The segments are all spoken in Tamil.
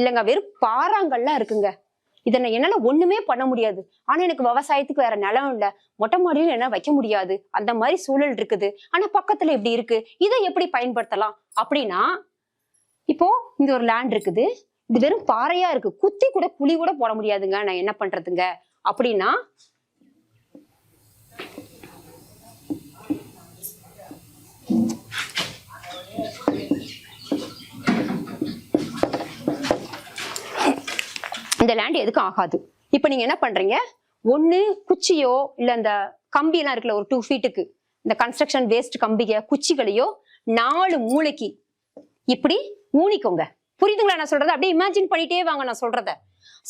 இல்லைங்க வெறும் பாறாங்கல்லாம் இருக்குங்க. இதை நான் என்னால ஒண்ணுமே பண்ண முடியாது. ஆனா எனக்கு விவசாயத்துக்கு வேற நிலம் இல்ல. மொட்டை மாடியில் என்ன வைக்க முடியாது. அந்த மாதிரி சூழல் இருக்குது. ஆனா பக்கத்துல இப்படி இருக்கு. இதை எப்படி பயன்படுத்தலாம்? அப்படின்னா இப்போ இங்க ஒரு லேண்ட் இருக்குது. இது வெறும் பாறையா இருக்கு. குத்தி கூட குழி கூட போட முடியாதுங்க. நான் என்ன பண்றதுங்க? அப்படின்னா இந்த லேண்ட் எதுக்கும் ஆகாது. இப்போ நீங்க என்ன பண்றீங்க? ஒன்று குச்சியோ இல்லை அந்த கம்பியெல்லாம் இருக்குல்ல ஒரு டூ ஃபீட்டுக்கு இந்த கன்ஸ்ட்ரக்ஷன் வேஸ்ட் கம்பிக குச்சிகளையோ நாலு மூளைக்கு இப்படி ஊனிக்கோங்க. புரியுதுங்களா நான் சொல்றத? அப்படியே இமேஜின் பண்ணிட்டே வாங்க நான் சொல்றத.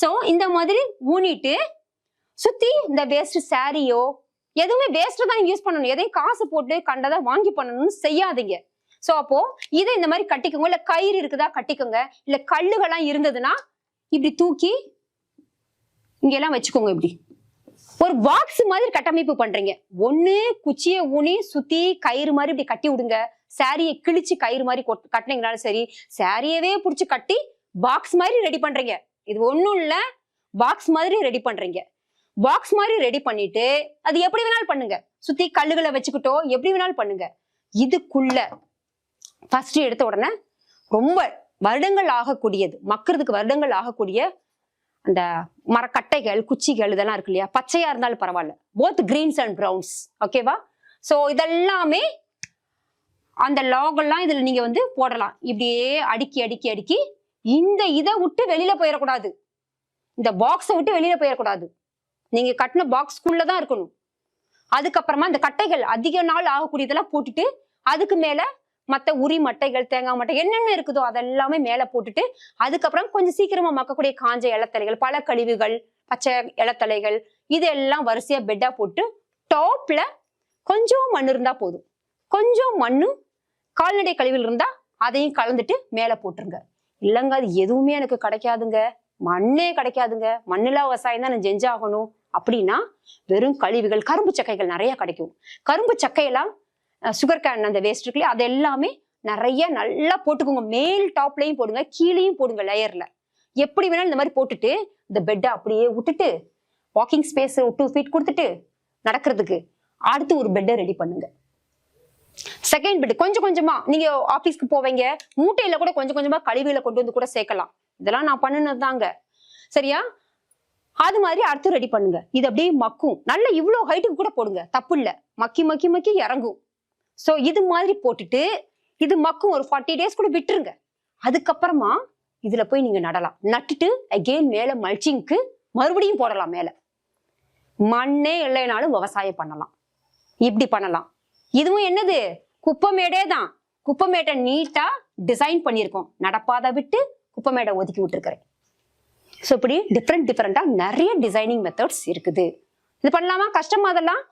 ஸோ இந்த மாதிரி ஊனிட்டு சுத்தி இந்த வேஸ்ட் சாரியோ எதுவுமே வேஸ்ட் தான் யூஸ் பண்ணணும். எதையும் காசு போட்டு கண்டதா வாங்கி பண்ணணும்னு செய்யாதீங்க. ஸோ அப்போ இதை இந்த மாதிரி கட்டிக்கோங்க. இல்லை கயிறு இருக்குதா கட்டிக்கோங்க. இல்லை கல்லுகள்லாம் இருந்ததுன்னா இப்படி தூக்கி இங்கெல்லாம் வச்சுக்கோங்க இப்படி. ஒரு பாக்ஸ் மாதிரி கட்டமைப்பு பண்றீங்க. ஒண்ணு குச்சியை ஊனி சுத்தி கயிறு மாதிரி இப்படி கட்டி விடுங்க. சாரியை கிழிச்சு கயிறு மாதிரி கொட்- கட்டினீங்கனாலும் சரி சாரியவே புடிச்சு கட்டி பாக்ஸ் மாதிரி ரெடி பண்றீங்க. இது ஒண்ணும் இல்ல பாக்ஸ் மாதிரி ரெடி பண்றீங்க. பாக்ஸ் மாதிரி ரெடி பண்ணிட்டு அது எப்படி வேணாலும் பண்ணுங்க. சுத்தி கல்லுகளை வச்சுக்கிட்டோ எப்படி வேணாலும் பண்ணுங்க. இதுக்குள்ள ஃபர்ஸ்ட் எடுத்த உடனே ரொம்ப வருடங்கள் ஆகக்கூடியது மக்கிறதுக்கு வருடங்கள் ஆகக்கூடிய அந்த மரக்கட்டைகள் குச்சிகள் இதெல்லாம் இருக்கு இல்லையா? பச்சையா இருந்தாலும் பரவாயில்ல. போத் கிரீன்ஸ் அண்ட் ப்ரௌன்ஸ் ஓகேவா ஸோ இதெல்லாமே அந்த லாகெல்லாம் இதில் நீங்கள் வந்து போடலாம். இப்படியே அடுக்கி அடுக்கி அடுக்கி இந்த இதை விட்டு வெளியில் போயிடக்கூடாது. இந்த பாக்ஸை விட்டு வெளியில் போயிடக்கூடாது. நீங்கள் கட்டின பாக்ஸ்க்குள்ளே தான் இருக்கணும். அதுக்கப்புறமா இந்த கட்டைகள் அதிக நாள் ஆகக்கூடியதெல்லாம் போட்டுட்டு அதுக்கு மேலே மற்ற உரி மட்டைகள் தேங்காய் மட்டை என்னென்ன இருக்குதோ அதெல்லாமே மேலே போட்டுட்டு அதுக்கப்புறம் கொஞ்சம் சீக்கிரமா மக்கக்கூடிய காஞ்ச இலத்தலைகள் பல கழிவுகள் பச்சை இலத்தலைகள் இதெல்லாம் வரிசையா பெட்டா போட்டு டாப்ல கொஞ்சம் மண் இருந்தா போதும். கொஞ்சம் மண்ணும் கால்நடை கழிவுகள் இருந்தா அதையும் கலந்துட்டு மேலே போட்டுருங்க. இல்லைங்க அது எதுவுமே எனக்கு கிடைக்காதுங்க. மண்ணே கிடைக்காதுங்க. மண்ணிலா விவசாயம் தான் நான் செஞ்சாகணும். அப்படின்னா வெறும் கழிவுகள் கரும்பு சக்கைகள் நிறைய கிடைக்கும். கரும்பு சக்கையெல்லாம் சுகர் கேன் அந்த வேஸ்ட் இருக்குல்ல அது எல்லாமே நிறைய நல்லா போட்டுக்கோங்க. மேல் டாப்லையும் போடுங்க கீழேயும் போடுங்க லேயர்ல எப்படி வேணாலும் இந்த மாதிரி போட்டுட்டு இந்த பெட்டை அப்படியே விட்டுட்டு வாக்கிங் ஸ்பேஸ் டூ ஃபீட் கொடுத்துட்டு நடக்கிறதுக்கு அடுத்து ஒரு பெட்டை ரெடி பண்ணுங்க. செகண்ட் பெட் கொஞ்சம் கொஞ்சமா நீங்க ஆபீஸ்க்கு போவீங்க மூட்டையில கூட கொஞ்சம் கொஞ்சமா கழிவுகளை கொண்டு வந்து கூட சேர்க்கலாம். இதெல்லாம் நான் பண்ணுனது தாங்க. சரியா? அது மாதிரி அடுத்து ரெடி பண்ணுங்க. இது அப்படியே மக்கும். நல்ல இவ்வளோ ஹைட்டுக்கு கூட போடுங்க. தப்பு இல்லை. மக்கி மக்கி மக்கி இறங்கும். ஸோ இது மாதிரி போட்டுட்டு இது மக்கும் ஒரு ஃபார்ட்டி டேஸ் கூட விட்டுருங்க. அதுக்கப்புறமா இதுல போய் நீங்க நடலாம். நட்டுட்டு அகெயின் மேல மல்ச்சிங்க்கு மறுபடியும் போடலாம் மேல. மண்ணே இல்லைனாலும் விவசாயம் பண்ணலாம். இப்படி பண்ணலாம். இதுவும் என்னது? குப்பமேடே தான். குப்பமேட்டை நீட்டா டிசைன் பண்ணியிருக்கோம். நடப்பாதை விட்டு குப்பமேடை ஒதுக்கி விட்டுருக்கிறேன். ஸோ இப்படி டிஃப்ரெண்ட் டிஃப்ரெண்ட்டாக நிறைய டிசைனிங் மெத்தட்ஸ் இருக்குது. இது பண்ணலாமா? கஷ்டமா அதெல்லாம்?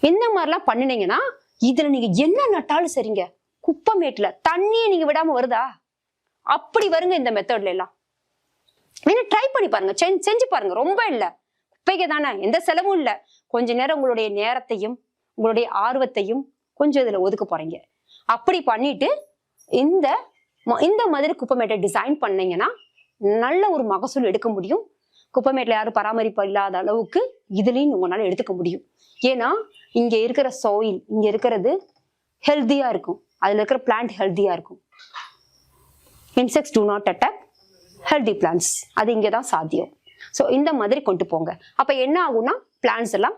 இந்த மாதிரிலாம் பண்ணினீங்கன்னா இதுல நீங்க என்ன நட்டாலும் சரிங்க. குப்பமேட்டுல தண்ணியை நீங்க விடாம வருதா? அப்படி வருங்க இந்த மெத்தட்ல எல்லாம். நீங்க ட்ரை பண்ணி பாருங்க. செஞ்சு பாருங்க. ரொம்ப இல்லை. குப்பைக்கு தானே. எந்த செலவும் இல்லை. கொஞ்ச நேரம் உங்களுடைய நேரத்தையும் உங்களுடைய ஆர்வத்தையும் கொஞ்சம் இதுல ஒதுக்க போறீங்க. அப்படி பண்ணிட்டு இந்த ம- இந்த மாதிரி குப்பமேட்டை டிசைன் பண்ணீங்கன்னா நல்ல ஒரு மகசூல் எடுக்க முடியும். குப்பமேட்டில் யாரும் பராமரிப்பு இல்லாத அளவுக்கு இதுலேயும் உங்களால் எடுத்துக்க முடியும். ஏன்னா இங்கே இருக்கிற சாயில் இங்கே இருக்கிறது ஹெல்த்தியாக இருக்கும். அதில் இருக்கிற பிளான்ட் ஹெல்த்தியாக இருக்கும். Insects do not attack healthy plants அது இங்கே தான் சாத்தியம். ஸோ இந்த மாதிரி கொண்டு போங்க. அப்போ என்ன ஆகும்னா பிளான்ஸ் எல்லாம்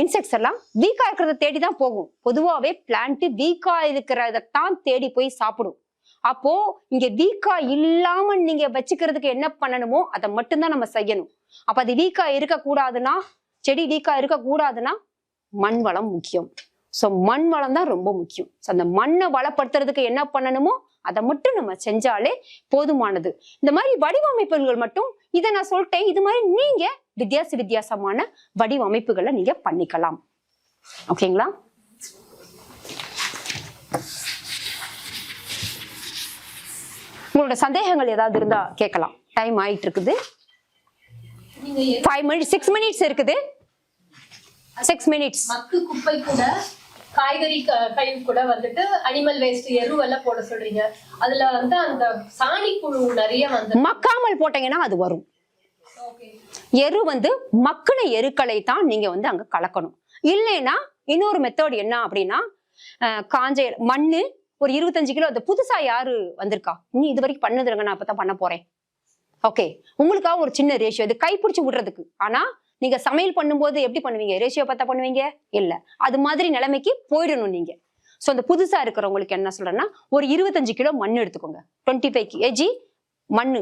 இன்செக்ட்ஸ் எல்லாம் வீக்காக இருக்கிறத தேடி தான் போகும் பொதுவாகவே ப்ளாண்ட்டு வீக்காக இருக்கிறத தான் தேடி போய் சாப்பிடும். அப்போ இங்க வீக்கா இல்லாம நீங்க வச்சுக்கிறதுக்கு என்ன பண்ணணுமோ அதை மட்டும்தான் நம்ம செய்யணும். அப்ப அது வீக்கா இருக்க கூடாதுன்னா செடி வீக்கா இருக்க கூடாதுன்னா மண் வளம் முக்கியம். ஸோ மண் வளம் தான் ரொம்ப முக்கியம். ஸோ அந்த மண்ணை வளப்படுத்துறதுக்கு என்ன பண்ணணுமோ அதை மட்டும் நம்ம செஞ்சாலே போதுமானது. இந்த மாதிரி வடிவமைப்புகள் மட்டும் இதை நான் சொல்லிட்டேன். இது மாதிரி நீங்க வித்தியாச வித்தியாசமான வடிவமைப்புகளை நீங்க பண்ணிக்கலாம். ஓகேங்களா உங்களோட சந்தேகங்கள் ஏதாவது இருந்தா கேட்கலாம். டைம் ஆயிட்டு இருக்குது ஃபைவ் மினிட்ஸ் சிக்ஸ் மினிட்ஸ் இருக்குது. சிக்ஸ் மினிட்ஸ் மக்கு குப்பை கூட காய்கறி கழிவு கூட வந்துட்டு அனிமல் வேஸ்ட் எருவெல்லாம் போட சொல்றீங்க. அதுல வந்து அந்த சாணி புழு நிறைய வந்து மக்காமல் போட்டீங்கன்னா அது வரும். எரு வந்து மக்கின எருக்களை தான் நீங்க வந்து அங்க கலக்கணும். இல்லைன்னா இன்னொரு மெத்தட் என்ன அப்படின்னா காஞ்ச மண்ணு ஒரு இருபத்தஞ்சு கிலோ அந்த புதுசா யாரு வந்திருக்கா? நீ இது வரைக்கும் பண்ணதுங்க நான் அப்பதான் பண்ண போறேன். ஓகே உங்களுக்காக ஒரு சின்ன ரேஷியோ இது கைப்பிடிச்சு விடுறதுக்கு. ஆனா நீங்க சமையல் பண்ணும்போது எப்படி பண்ணுவீங்க? ரேஷியோ பார்த்தா பண்ணுவீங்க? இல்ல. அது மாதிரி நிலைமைக்கு போயிடணும் நீங்க. ஸோ அந்த புதுசா இருக்கிறவங்களுக்கு என்ன சொல்றேன்னா ஒரு இருபத்தஞ்சு கிலோ மண் எடுத்துக்கோங்க. டுவெண்ட்டி ஃபைவ் கேஜி மண்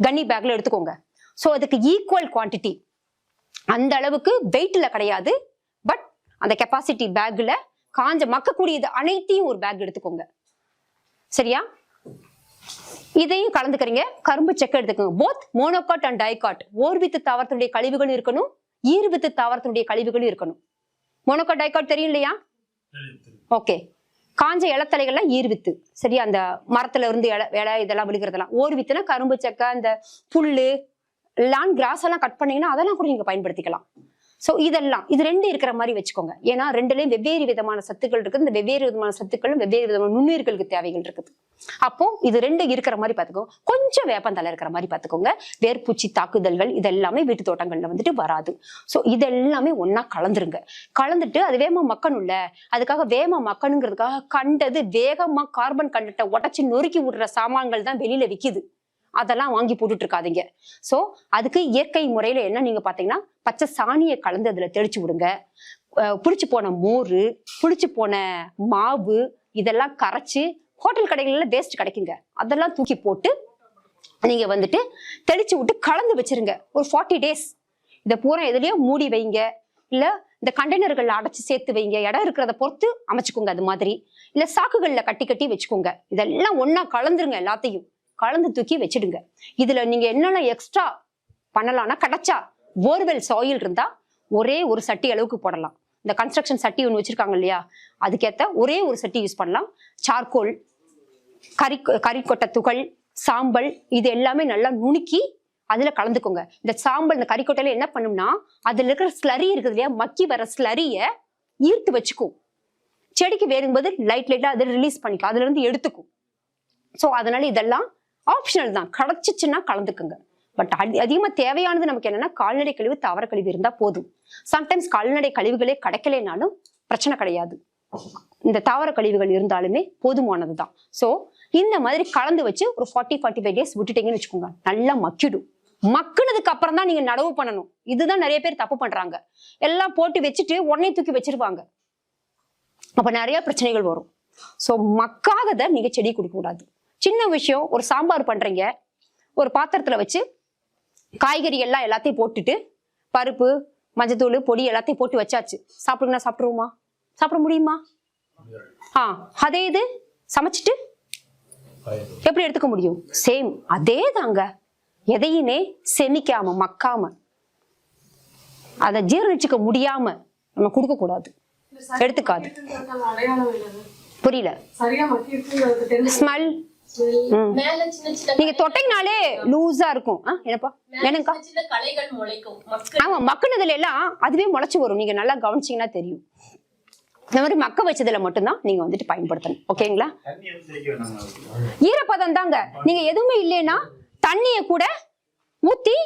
கன்னி பேக்ல எடுத்துக்கோங்க. ஸோ அதுக்கு ஈக்குவல் குவாண்டிட்டி அந்த அளவுக்கு வெயிட்ல கிடையாது. பட் அந்த கெப்பாசிட்டி பேக்ல காஞ்ச மக்கக்கூடியது அனைத்தையும் ஒரு பேக் எடுத்துக்கோங்க. சரியா? இதையும் கலந்துக்கிறீங்க. கரும்பு செக்கு எடுத்துக்கோங்க. போத் மோனோகாட் அண்ட் டைகாட் ஓர்வித்து தாவரத்தினுடைய கழிவுகளும் இருக்கணும் ஈர்வித்து தாவரத்தினுடைய கழிவுகளும் இருக்கணும். மோனோகாட் டைகாட் தெரியும் இல்லையா? ஓகே காஞ்ச இலத்தலைகள்லாம் ஈர்வித்து சரியா? அந்த மரத்துல இருந்து இலை இலை இதெல்லாம் விழுகிறதெல்லாம். ஓர் வித்துனா கரும்பு சக்கை அந்த புல்லு லான் கிராஸ் எல்லாம் கட் பண்ணீங்கன்னா அதெல்லாம் கூட நீங்க பயன்படுத்திக்கலாம். ஸோ இதெல்லாம் இது ரெண்டு இருக்கிற மாதிரி வச்சுக்கோங்க. ஏன்னா ரெண்டுலேயும் வெவ்வேறு விதமான சத்துக்கள் இருக்குது. இந்த வெவ்வேறு விதமான சத்துக்களும் வெவ்வேறு விதமான நுண்ணுயிர்களுக்கு தேவைகள் இருக்குது. அப்போ இது ரெண்டு இருக்கிற மாதிரி பார்த்துக்கோங்க கொஞ்சம் வேப்பந்தலை இருக்கிற மாதிரி பார்த்துக்கோங்க. வேர்பூச்சி தாக்குதல்கள் இதெல்லாமே வீட்டு தோட்டங்களில் வந்துட்டு வராது. ஸோ இதெல்லாமே ஒன்றா கலந்துருங்க. கலந்துட்டு அது வேகமாக மக்கணும்ல. அதுக்காக வேகமாக மக்கணுங்கிறதுக்காக கண்டது வேகமாக கார்பன் கண்டத்தை உடச்சி நொறுக்கி விடுற சாமான்கள் தான் வெளியில விற்கிது அதெல்லாம் வாங்கி போட்டுட்டு இருக்காதீங்க ஸோ அதுக்கு இயற்கை முறையில என்ன நீங்க பாத்தீங்கன்னா பச்சை சாணியை கலந்து அதுல தெளிச்சு விடுங்க. புளிச்சு போன மோர் புளிச்சு போன மாவு இதெல்லாம் கரைச்சு ஹோட்டல் கடைகள்ல வேஸ்ட் கிடைக்குங்க. அதெல்லாம் தூக்கி போட்டு நீங்க வந்துட்டு தெளிச்சு விட்டு கலந்து வச்சிருங்க. ஒரு ஃபார்ட்டி டேஸ் இதை பூரா எதுலயோ மூடி வைங்க. இல்ல இந்த கண்டெய்னர்கள்ல அடைச்சு சேர்த்து வைங்க. இடம் இருக்கிறத பொறுத்து அமைச்சுக்கோங்க அது மாதிரி. இல்ல சாக்குகள்ல கட்டி கட்டி வச்சுக்கோங்க. இதெல்லாம் ஒன்றா கலந்துருங்க எல்லாத்தையும். கலந்து தூக்கி வச்சிடுங்க. இதுல நீங்க என்னென்ன எக்ஸ்ட்ரா பண்ணலாம்னா கிடைச்சா போர்வெல் சாயில் இருந்தா ஒரே ஒரு சட்டி அளவுக்கு போடலாம். இந்த கன்ஸ்ட்ரக்ஷன் சட்டி ஒன்று வச்சிருக்காங்க இல்லையா? அதுக்கேற்ற ஒரே ஒரு சட்டி யூஸ் பண்ணலாம். சார்கோல் கறி கறிக்கொட்டை துகள் சாம்பல் இது எல்லாமே நல்லா நுணுக்கி அதுல கலந்துக்கோங்க. இந்த சாம்பல் இந்த கறிக்கொட்டையில என்ன பண்ணும்னா அதுல இருக்கிற ஸ்லரி இருக்குது இல்லையா? மக்கி வர ஸ்லரிய ஈர்த்து வச்சுக்கும். செடிக்கு வேறும்போது லைட் லைட்டா அதை ரிலீஸ் பண்ணிக்கும் அதுல இருந்து எடுத்துக்கும். ஸோ அதனால இதெல்லாம் ஆப்ஷனல் தான். கிடச்சிச்சுன்னா கலந்துக்குங்க. பட் அதிகமாக தேவையானது நமக்கு என்னன்னா கால்நடை கழிவு தாவர கழிவு இருந்தால் போதும். சம்டைம்ஸ் கால்நடை கழிவுகளே கிடைக்கலைனாலும் பிரச்சனை கிடையாது. இந்த தாவர கழிவுகள் இருந்தாலுமே போதுமானது தான். ஸோ இந்த மாதிரி கலந்து வச்சு ஒரு ஃபார்ட்டி ஃபார்ட்டி ஃபைவ் டேஸ் விட்டுட்டீங்கன்னு வச்சுக்கோங்க. நல்லா மக்கிடும். மக்குனதுக்கு அப்புறம் தான் நீங்க நடவு பண்ணணும். இதுதான் நிறைய பேர் தப்பு பண்றாங்க. எல்லாம் போட்டு வச்சுட்டு உடனே தூக்கி வச்சிருவாங்க. அப்ப நிறைய பிரச்சனைகள் வரும். ஸோ மக்காததை நீங்க செடி கொடுக்க கூடாது சின்ன விஷயம் ஒரு சாம்பார் பண்றீங்க. ஒரு பாத்திரத்துல வச்சு காய்கறி எல்லாம் எல்லாத்தையும் போட்டுட்டு பருப்பு மஞ்சத்தூள் பொடி எல்லாத்தையும் போட்டு வச்சாச்சு. சாப்பிடுங்கன்னா சாப்பிடுவோமா சாப்பிட முடியுமா? ஆ அதே இது சமைச்சிட்டு எப்படி எடுத்துக்க முடியும்? சேம் அதே தாங்க எதையுமே செமிக்காம மக்காம அதை ஜீரணிச்சுக்க முடியாம நம்ம கொடுக்க கூடாது. எடுத்துக்காது. புரியல. ஸ்மெல் நீங்க தொட்டைனாலே லூஸா இருக்கும். என்னப்பா? மக்கள் ஆமா மக்குனதுல எல்லாம் அதுவே முளைச்சு வரும். நீங்க நல்லா கவனிச்சீங்கன்னா தெரியும். இந்த மாதிரி மக்க வச்சதுல மட்டும்தான் நீங்க வந்துட்டு பயன்படுத்தணும். ஓகேங்களா? ஈரப்பதம் தாங்க. நீங்க எதுவுமே இல்லைன்னா தண்ணிய கூட ஊத்தி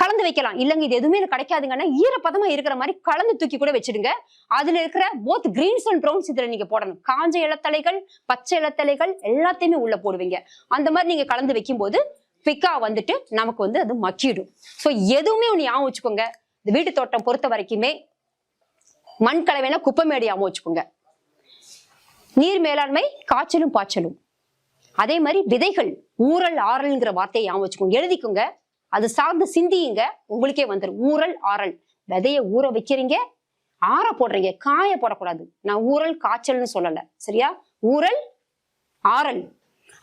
கலந்து வைக்கலாம். இல்லைங்க இது எதுவுமே கிடைக்காதுங்கன்னா ஈரப்பதமா இருக்கிற மாதிரி கலந்து தூக்கி கூட வச்சிடுங்க. அதுல இருக்கிற போத் கிரீன்ஸ் அண்ட் ப்ரௌன்ஸ் இதுல நீங்க போடணும். காஞ்ச இலத்தலைகள் பச்சை இலத்தலைகள் எல்லாத்தையுமே உள்ள போடுவீங்க. அந்த மாதிரி நீங்க கலந்து வைக்கும்போது பிக்கா வந்துட்டு நமக்கு வந்து அது மக்கிடும். ஸோ எதுவுமே ஒன்று ஞாபகம் வச்சுக்கோங்க. இந்த வீட்டு தோட்டம் பொறுத்த வரைக்குமே மண் கலவைனா குப்பைமேடு ஞாபகம் வச்சுக்கோங்க. நீர் மேலாண்மை காய்ச்சலும் பாய்ச்சலும். அதே மாதிரி விதைகள் ஊறல் ஆறல்ங்கிற வார்த்தையை ஞாபகம் வச்சுக்கோங்க. எழுதிக்கோங்க. அது சார்ந்து சிந்தியுங்க உங்களுக்கே வந்துடும் ஊறல் ஆறல். விதைய ஊற வைக்கிறீங்க ஆற போடுறீங்க. காய போடக்கூடாது. நான் ஊறல் காய்ச்சல்னு சொல்லல. சரியா? ஊறல் ஆறல்.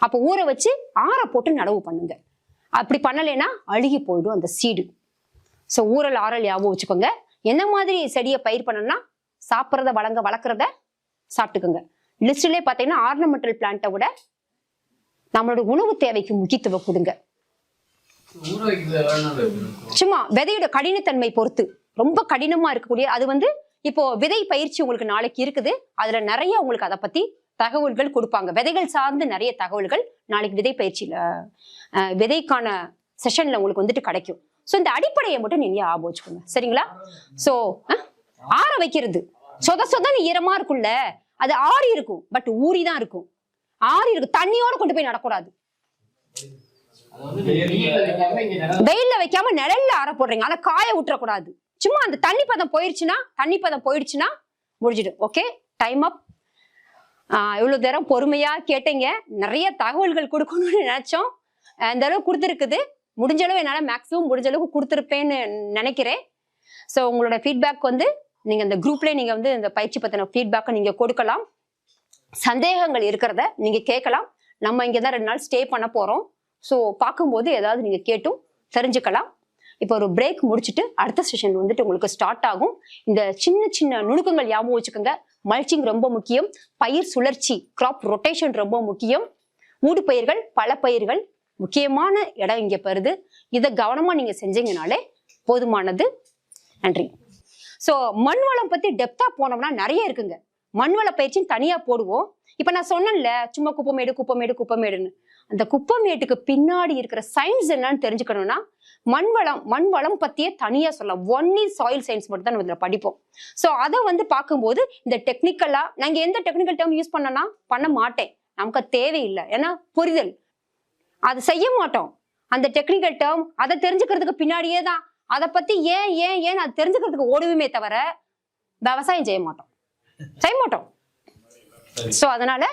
அப்ப ஊற வச்சு ஆற போட்டு நடவு பண்ணுங்க. அப்படி பண்ணலைன்னா அழுகி போயிடும் அந்த சீடு. ஸோ ஊறல் ஆறல் ஞாபகம் வச்சுக்கோங்க. என்ன மாதிரி செடியை பயிர் பண்ணணும்னா சாப்பிட்றத வளங்க வளர்க்குறத சாப்பிட்டுக்கோங்க. லிஸ்ட்லேயே பார்த்தீங்கன்னா ஆர்னமெண்டல் பிளான்ட்டை விட நம்மளோட உணவு தேவைக்கு முக்கியத்துவம் கொடுங்க ஊற வைக்கிறது எவ்வளவு நாள் வைக்கணும்? சும்மா விதையோட கடினத்தன்மை பொறுத்து. ரொம்ப கடினமா இருக்கக்கூடிய அது வந்து இப்போ விதை பயிற்சி உங்களுக்கு நாளைக்கு இருக்குது. அதுல நிறைய உங்களுக்கு அதை பத்தி தகவல்கள் கொடுப்பாங்க. விதைகள் சார்ந்து நிறைய தகவல்கள் நாளைக்கு விதை பயிற்சியில விதைக்கான செஷன்ல உங்களுக்கு வந்துட்டு கிடைக்கும். ஸோ இந்த அடிப்படையை மட்டும் நீங்க ஞாபகம் வச்சுக்கோங்க? சரிங்களா? ஸோ ஆற வைக்கிறது. சொத சொதன்னு ஈரமா இருக்கும்ல அது ஆறி இருக்கும். பட் ஊறி தான் இருக்கும். ஆறி இருக்கும். தண்ணியோட கொண்டு போய் நடக்கூடாது. வெயில்ல வைக்காம நிழல்ல ஆற போடுறீங்க. ஆனா காய விட்டுறக்கூடாது சும்மா அந்த தண்ணி பதம் போயிடுச்சுன்னா தண்ணி பதம் போயிடுச்சுன்னா முடிஞ்சிடும் ஓகே டைம் அப் இவ்வளவு நேரம் பொறுமையா கேட்டீங்க. நிறைய தகவல்கள் கொடுக்கணும்னு நினைச்சோம். அந்த அளவுக்கு கொடுத்துருக்குது. முடிஞ்ச அளவு என்னால மேக்ஸிமம் முடிஞ்ச அளவுக்கு கொடுத்துருப்பேன்னு நினைக்கிறேன். ஸோ உங்களோட ஃபீட்பேக் வந்து நீங்க இந்த குரூப்ல நீங்க வந்து இந்த பயிற்சி பத்தின ஃபீட்பேக்கை நீங்க கொடுக்கலாம். சந்தேகங்கள் இருக்கிறத நீங்க கேட்கலாம். நம்ம இங்கே தான் ரெண்டு நாள் ஸ்டே பண்ண போறோம். ஸோ பார்க்கும்போது ஏதாவது நீங்கள் கேட்டும் தெரிஞ்சுக்கலாம். இப்போ ஒரு பிரேக் முடிச்சுட்டு அடுத்த செஷன் வந்துட்டு உங்களுக்கு ஸ்டார்ட் ஆகும். இந்த சின்ன சின்ன நுணுக்கங்கள் ஞாபகம் வச்சுக்கோங்க. மல்ச்சிங் ரொம்ப முக்கியம். பயிர் சுழற்சி கிராப் ரொட்டேஷன் ரொம்ப முக்கியம். ஊடு பயிர்கள் பல பயிர்கள் முக்கியமான இடம் இங்கே பெறுது. இதை கவனமாக நீங்கள் செஞ்சீங்கனாலே போதுமானது. நன்றி. ஸோ மண் வளம் பற்றி டெப்தா போனோம்னா நிறைய இருக்குங்க. மண் வள பயிற்சின்னு தனியாக போடுவோம். இப்போ நான் சொன்னேன்ல சும்மா குப்பமேடு குப்பமேடு குப்பமேடுன்னு. அந்த குப்பமேட்டுக்கு பின்னாடி இருக்கிற சயின்ஸ் என்னன்னு தெரிஞ்சுக்கணும்னா மண் வளம் மண் வளம் பத்தியே தனியா சொல்லலாம். ஒன்லி சாயில் சயின்ஸ் மட்டும் தான் நம்ம இதுல படிப்போம். ஸோ அதை வந்து பார்க்கும்போது இந்த டெக்னிக்கலா நாங்க எந்த டெக்னிக்கல் டேர்ம் யூஸ் பண்ணனா பண்ண மாட்டேன். நமக்கு தேவையில்லை. ஏன்னா புரிதல். அது செய்ய மாட்டோம். அந்த டெக்னிக்கல் டேர்ம் அதை தெரிஞ்சுக்கிறதுக்கு பின்னாடியே தான். அதை பத்தி ஏன் ஏன் ஏன் அது தெரிஞ்சுக்கிறதுக்கு ஓடுவுமே தவிர விவசாயம் செய்ய மாட்டோம். செய்ய மாட்டோம். சோ அதனால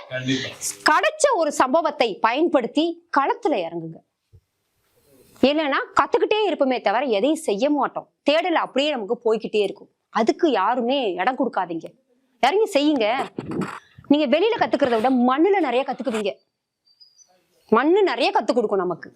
கிடைச்ச ஒரு சம்பவத்தை பயன்படுத்தி களத்துல இறங்குங்க. இல்லைன்னா கத்துக்கிட்டே இருப்போமே தவிர எதையும் செய்ய மாட்டோம். தேடல் அப்படியே நமக்கு போய்க்கிட்டே இருக்கும். அதுக்கு யாருமே இடம் கொடுக்காதீங்க. இறங்கி செய்யுங்க. நீங்க வெளியில கத்துக்கிறத விட மண்ணுல நிறைய கத்துக்குவீங்க. மண்ணு நிறைய கத்து கொடுக்கும் நமக்கு.